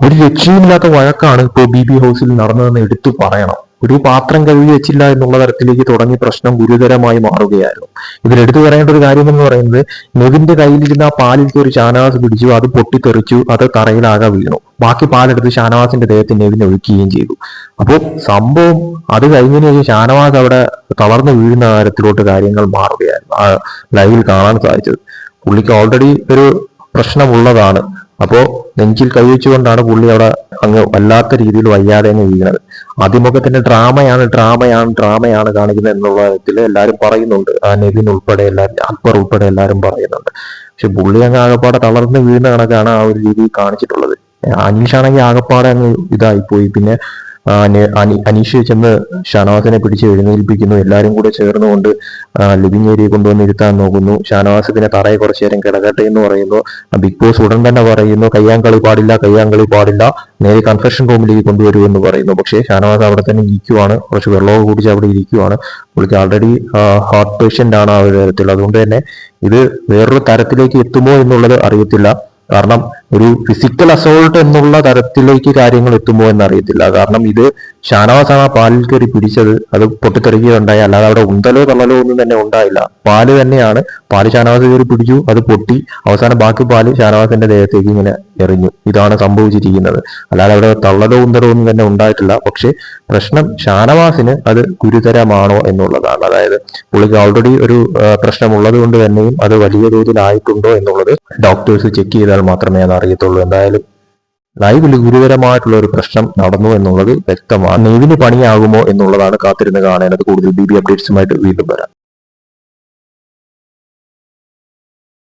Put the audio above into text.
ഒരു രക്ഷയുമില്ലാത്ത വഴക്കാണ് ഇപ്പോൾ B B ഹൗസിൽ നടന്നതെന്ന് എടുത്തു പറയണം. ഒരു പാത്രം കഴുകി വെച്ചില്ല എന്നുള്ള തരത്തിലേക്ക് തുടങ്ങി പ്രശ്നം ഗുരുതരമായി മാറുകയായിരുന്നു. ഇതിലെടുത്തു പറയേണ്ട ഒരു കാര്യം എന്ന് പറയുന്നത് നെവിന്റെ കയ്യിലിരുന്ന ആ പാലിൽ ഒരു ഷാനവാസ് പിടിച്ചു അത് പൊട്ടിത്തെറിച്ചു അത് തറയിലാകെ വീണു. ബാക്കി പാലെടുത്ത് ഷാനവാസിന്റെ ദേഹത്തിന് നെവിൻ ഒഴിക്കുകയും ചെയ്തു. അപ്പോൾ സംഭവം അത് കഴിഞ്ഞതിന് ശേഷം ഷാനവാസ് അവിടെ തളർന്നു വീഴുന്ന തരത്തിലോട്ട് കാര്യങ്ങൾ മാറുകയായിരുന്നു. ആ ലൈവിൽ കാണാൻ സാധിച്ചത്. പുള്ളിക്ക് ഓൾറെഡി ഒരു പ്രശ്നമുള്ളതാണ്. അപ്പോ നെഞ്ചിൽ കൈവച്ചുകൊണ്ടാണ് പുള്ളി അവിടെ അങ്ങ് വല്ലാത്ത രീതിയിൽ വയ്യാതെ അങ്ങ് വീണത് ആദ്യമൊക്കെ ഡ്രാമയാണ് ഡ്രാമയാണ് ഡ്രാമയാണ് കാണിക്കുന്നത് എന്നുള്ള കാര്യത്തിൽ എല്ലാവരും പറയുന്നുണ്ട്. ആ നെവിൻ ഉൾപ്പെടെ എല്ലാവരും അക്ബർ ഉൾപ്പെടെ എല്ലാവരും പറയുന്നുണ്ട്. പക്ഷെ പുള്ളി അങ്ങ് ആകപ്പാടെ തളർന്ന് വീഴുന്ന കണക്കാണ് ആ ഒരു രീതിയിൽ കാണിച്ചിട്ടുള്ളത്. അനീഷാണെങ്കിൽ ആകപ്പാടെ അങ്ങ് ഇതായിപ്പോയി. പിന്നെ അനീഷ് ചെന്ന് ഷാനവാസിനെ പിടിച്ച് എഴുന്നേൽപ്പിക്കുന്നു. എല്ലാവരും കൂടെ ചേർന്നുകൊണ്ട് ലിവിംഗ് ഏരിയ കൊണ്ടുവന്ന് ഇരുത്താൻ നോക്കുന്നു. ഷാനവാസ് ഇതിനെ തറയെ കുറച്ചു നേരം കിടക്കട്ടെ എന്ന് പറയുന്നു. ബിഗ് ബോസ് ഉടൻ തന്നെ പറയുന്നു കയ്യാങ്കളി പാടില്ല കയ്യാങ്കളി പാടില്ല. നേരെ കൺഫെഷൻ റൂമിലേക്ക് കൊണ്ടുവരൂ എന്ന് പറയുന്നു. പക്ഷേ ഷാനവാസ് അവിടെ തന്നെ ഇരിക്കുവാണ്. കുറച്ച് വെള്ളമൊക്കെ കുടിച്ച് അവിടെ ഇരിക്കുവാണ്. പുള്ളിക്ക് ആൾറെഡി ഹാർട്ട് പേഷ്യന്റ് ആണ് ആ ഒരു തരത്തിൽ. അതുകൊണ്ട് തന്നെ ഇത് വേറൊരു തരത്തിലേക്ക് എത്തുമോ എന്നുള്ളത് അറിയത്തില്ല. കാരണം ഒരു ഫിസിക്കൽ അസോൾട്ട് എന്നുള്ള തരത്തിലേക്ക് കാര്യങ്ങൾ എത്തുമോ എന്നറിയത്തില്ല. കാരണം ഇത് ഷാനവാസ് ആണ് ആ പാലിൽ കയറി പിടിച്ചത്. അത് പൊട്ടിത്തെറിക്കുകയുണ്ടായി അല്ലാതെ അവിടെ ഉന്തലോ തള്ളലോ ഒന്നും തന്നെ ഉണ്ടായില്ല. പാൽ തന്നെയാണ്. പാൽ ഷാനവാസ് കയറി പിടിച്ചു. അത് പൊട്ടി. അവസാനം ബാക്കി പാൽ ഷാനവാസിന്റെ ദേഹത്തേക്ക് ഇങ്ങനെ എറിഞ്ഞു. ഇതാണ് സംഭവിച്ചിരിക്കുന്നത്. അല്ലാതെ അവിടെ തള്ളലോ ഉന്തലോ ഒന്നും തന്നെ ഉണ്ടായിട്ടില്ല. പക്ഷേ പ്രശ്നം ഷാനവാസിന് അത് ഗുരുതരമാണോ എന്നുള്ളതാണ്. അതായത് പുള്ളിക്ക് ഓൾറെഡി ഒരു പ്രശ്നമുള്ളത് കൊണ്ട് തന്നെയും അത് വലിയ തോതിലായിട്ടുണ്ടോ എന്നുള്ളത് ഡോക്ടേഴ്സ് ചെക്ക് ചെയ്താൽ മാത്രമേ അത് അറിയത്തുള്ളൂ. എന്തായാലും ലൈവിൽ ഗുരുതരമായിട്ടുള്ള ഒരു പ്രശ്നം നടന്നു എന്നുള്ളത് വ്യക്തമാണ്. നെയ്വിന് പണിയാകുമോ എന്നുള്ളതാണ് കാത്തിരുന്ന് കാണേണ്ടത്. കൂടുതൽ ബി ബി അപ്ഡേറ്റ്സുമായിട്ട് വീണ്ടും വരാം.